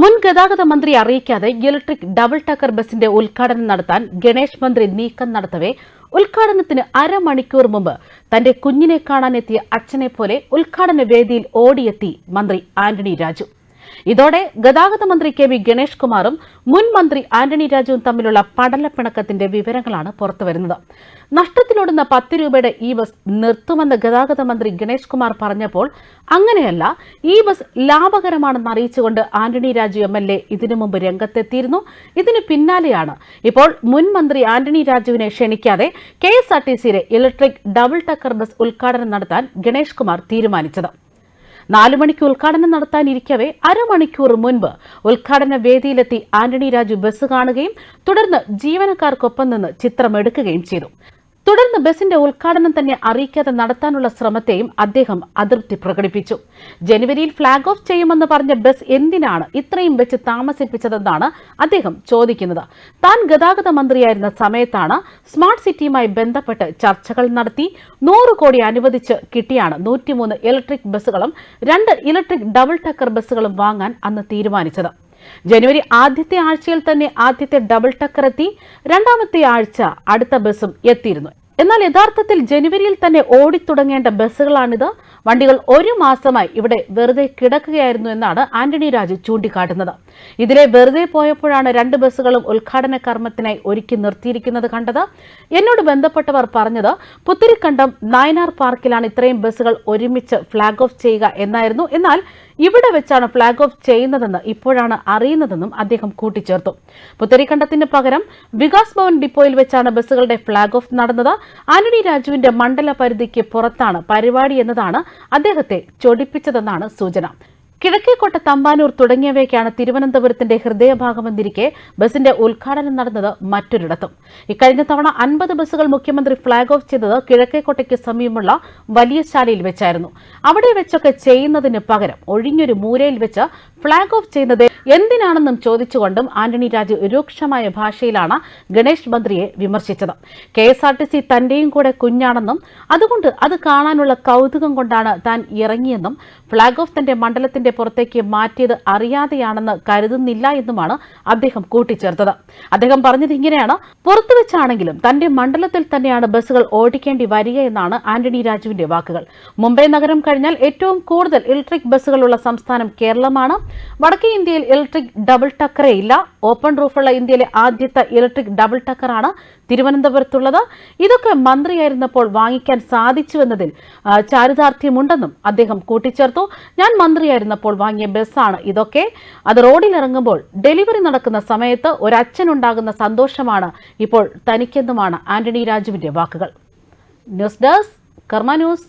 മുൻ ഗതാഗത മന്ത്രി അറിയിക്കാതെ ഇലക്ട്രിക് ഡബിൾ ടക്കർ ബസിന്റെ ഉദ്ഘാടനം നടത്താൻ ഗണേഷ് മന്ത്രി നീക്കം നടത്തവേ. ഉദ്ഘാടനത്തിന് അരമണിക്കൂർ മുമ്പ് തന്റെ കുഞ്ഞിനെ കാണാനെത്തിയ അച്ഛനെ പോലെ ഉദ്ഘാടന വേദിയിൽ ഓടിയെത്തി മന്ത്രി ആന്റണി രാജു. ഇതോടെ ഗതാഗത മന്ത്രി കെ വി ഗണേഷ് കുമാറും മുൻ മന്ത്രി ആന്റണി രാജുവും തമ്മിലുള്ള പടലപ്പിണക്കത്തിന്റെ വിവരങ്ങളാണ് പുറത്തുവരുന്നത്. നഷ്ടത്തിലോടുന്ന പത്ത് രൂപയുടെ ഈ ബസ് നിർത്തുമെന്ന് ഗതാഗത മന്ത്രി ഗണേഷ് കുമാർ പറഞ്ഞപ്പോൾ അങ്ങനെയല്ല ഈ ബസ് ലാഭകരമാണെന്ന് അറിയിച്ചുകൊണ്ട് Antony Raju M L A ഇതിനു മുമ്പ് രംഗത്തെത്തിയിരുന്നു. ഇതിന് പിന്നാലെയാണ് ഇപ്പോൾ മുൻ മന്ത്രി ആന്റണി രാജുവിനെ ക്ഷണിക്കാതെ കെ എസ് ആർ ടി സിയിലെ ഇലക്ട്രിക് ഡബിൾ ടക്കർ ബസ് ഉദ്ഘാടനം നടത്താൻ ഗണേഷ് കുമാർ തീരുമാനിച്ചത്. നാലു മണിക്ക് ഉദ്ഘാടനം നടത്താനിരിക്കവേ അരമണിക്കൂർ മുൻപ്. ഉദ്ഘാടന വേദിയിലെത്തി ആന്റണി രാജു ബസ് കാണുകയും തുടർന്ന് ജീവനക്കാർക്കൊപ്പം നിന്ന് ചിത്രമെടുക്കുകയും ചെയ്തു. തുടർന്ന് ബസിന്റെ ഉദ്ഘാടനം തന്നെ അറിയിക്കാതെ നടത്താനുള്ള ശ്രമത്തെയും അദ്ദേഹം അതൃപ്തി പ്രകടിപ്പിച്ചു. ജനുവരിയിൽ ഫ്ളാഗ് ഓഫ് ചെയ്യുമെന്ന് പറഞ്ഞ ബസ് എന്തിനാണ് ഇത്രയും വെച്ച് താമസിപ്പിച്ചതെന്നാണ് അദ്ദേഹം ചോദിക്കുന്നത്. താൻ ഗതാഗത മന്ത്രിയായിരുന്ന സമയത്താണ് സ്മാർട്ട് സിറ്റിയുമായി ബന്ധപ്പെട്ട് ചർച്ചകൾ നടത്തി നൂറ് കോടി അനുവദിച്ച് കിട്ടിയാണ് നൂറ്റിമൂന്ന് ഇലക്ട്രിക് ബസ്സുകളും രണ്ട് ഇലക്ട്രിക് ഡബിൾ ടക്കർ ബസ്സുകളും വാങ്ങാൻ അന്ന് തീരുമാനിച്ചത്. ജനുവരി ആദ്യത്തെ ആഴ്ചയിൽ തന്നെ ആദ്യത്തെ ഡബിൾ ടക്കർ എത്തി. രണ്ടാമത്തെ ആഴ്ച അടുത്ത ബസ്സും എത്തിയിരുന്നു. എന്നാൽ യഥാർത്ഥത്തിൽ ജനുവരിയിൽ തന്നെ ഓടിത്തുടങ്ങേണ്ട ബസ്സുകളാണിത്. വണ്ടികൾ ഒരു മാസമായി ഇവിടെ വെറുതെ കിടക്കുകയായിരുന്നു എന്നാണ് ആന്റണി രാജു ചൂണ്ടിക്കാട്ടുന്നത്. ഇതിലെ വെറുതെ പോയപ്പോഴാണ് രണ്ട് ബസ്സുകളും ഉദ്ഘാടന കർമ്മത്തിനായി ഒരുക്കി നിർത്തിയിരിക്കുന്നത് കണ്ടത്. എന്നോട് ബന്ധപ്പെട്ടവർ പറഞ്ഞത് പുത്തിരിക്കണ്ടം നായനാർ പാർക്കിലാണ് ഇത്രയും ബസ്സുകൾ ഒരുമിച്ച് ഫ്ളാഗ് ഓഫ് ചെയ്യുക എന്നായിരുന്നു. എന്നാൽ ഇവിടെ വെച്ചാണ് ഫ്ളാഗ് ഓഫ് ചെയ്യുന്നതെന്ന് ഇപ്പോഴാണ് അറിയുന്നതെന്നും അദ്ദേഹം കൂട്ടിച്ചേർത്തു. പുത്തരിക്കണ്ടത്തിന് പകരം വികാസ് ഭവൻ ഡിപ്പോയിൽ വെച്ചാണ് ബസ്സുകളുടെ ഫ്ളാഗ് ഓഫ് നടന്നത്. ആന്റണി രാജുവിന്റെ മണ്ഡല പരിധിക്ക് പുറത്താണ് പരിപാടി എന്നതാണ് അദ്ദേഹത്തെ ചൊടിപ്പിച്ചതെന്നാണ് സൂചന. കിഴക്കേക്കോട്ട തമ്പാനൂർ തുടങ്ങിയവയ്ക്കാണ് തിരുവനന്തപുരത്തിന്റെ ഹൃദയഭാഗമെന്നിരിക്കെ ബസിന്റെ ഉദ്ഘാടനം നടന്നത് മറ്റൊരിടത്തും. ഇക്കഴിഞ്ഞ തവണ അൻപത് ബസ്സുകൾ മുഖ്യമന്ത്രി ഫ്ളാഗ് ഓഫ് ചെയ്തത് കിഴക്കേക്കോട്ടയ്ക്ക് സമീപമുള്ള വലിയ ശാലയിൽ വെച്ചായിരുന്നു. അവിടെ വെച്ചൊക്കെ ചെയ്യുന്നതിന് പകരം ഒഴിഞ്ഞൊരു മൂലയിൽ വെച്ച് ഫ്ളാഗ് ഓഫ് ചെയ്യുന്നത് എന്തിനാണെന്നും ചോദിച്ചുകൊണ്ടും ആന്റണി രാജു രൂക്ഷമായ ഭാഷയിലാണ് ഗണേഷ് മന്ത്രിയെ വിമർശിച്ചത്. K S R T C തന്റെയും കൂടെ കുഞ്ഞാണെന്നും അതുകൊണ്ട് അത് കാണാനുള്ള കൗതുകം കൊണ്ടാണ് താൻ ഇറങ്ങിയെന്നും ഫ്ളാഗ് ഓഫ് തന്റെ മണ്ഡലത്തിന്റെ പുറത്തേക്ക് മാറ്റിയത് അറിയാതെയാണെന്ന് കരുതുന്നില്ല എന്നുമാണ് അദ്ദേഹം കൂട്ടിച്ചേർത്തത്. അദ്ദേഹം പറഞ്ഞത് ഇങ്ങനെയാണ്. പുറത്തു വെച്ചാണെങ്കിലും തന്റെ മണ്ഡലത്തിൽ തന്നെയാണ് ബസ്സുകൾ ഓടിക്കേണ്ടി വരിക എന്നാണ് ആന്റണി രാജുവിന്റെ വാക്കുകൾ. മുംബൈ നഗരം കഴിഞ്ഞാൽ ഏറ്റവും കൂടുതൽ ഇലക്ട്രിക് ബസ്സുകളുള്ള സംസ്ഥാനം കേരളമാണ്. വടക്കേ ഇന്ത്യയിൽ ഇലക്ട്രിക് ഡബിൾ ടക്കറേ ഇല്ല. ഓപ്പൺ റൂഫുള്ള ഇന്ത്യയിലെ ആദ്യത്തെ ഇലക്ട്രിക് ഡബിൾ ടക്കറാണ് തിരുവനന്തപുരത്തുള്ളത്. ഇതൊക്കെ മന്ത്രിയായിരുന്നപ്പോൾ വാങ്ങിക്കാൻ സാധിച്ചുവെന്നതിൽ ചാരിതാർത്ഥ്യമുണ്ടെന്നും അദ്ദേഹം കൂട്ടിച്ചേർത്തു. ഞാൻ മന്ത്രിയായിരുന്നപ്പോൾ വാങ്ങിയ ബസ്സാണ് ഇതൊക്കെ. അത് റോഡിലിറങ്ങുമ്പോൾ ഡെലിവറി നടക്കുന്ന സമയത്ത് ഒരച്ഛനുണ്ടാകുന്ന സന്തോഷമാണ് ഇപ്പോൾ തനിക്കെന്നുമാണ് ആന്റണി രാജുവിന്റെ വാക്കുകൾ. News desk Karma news.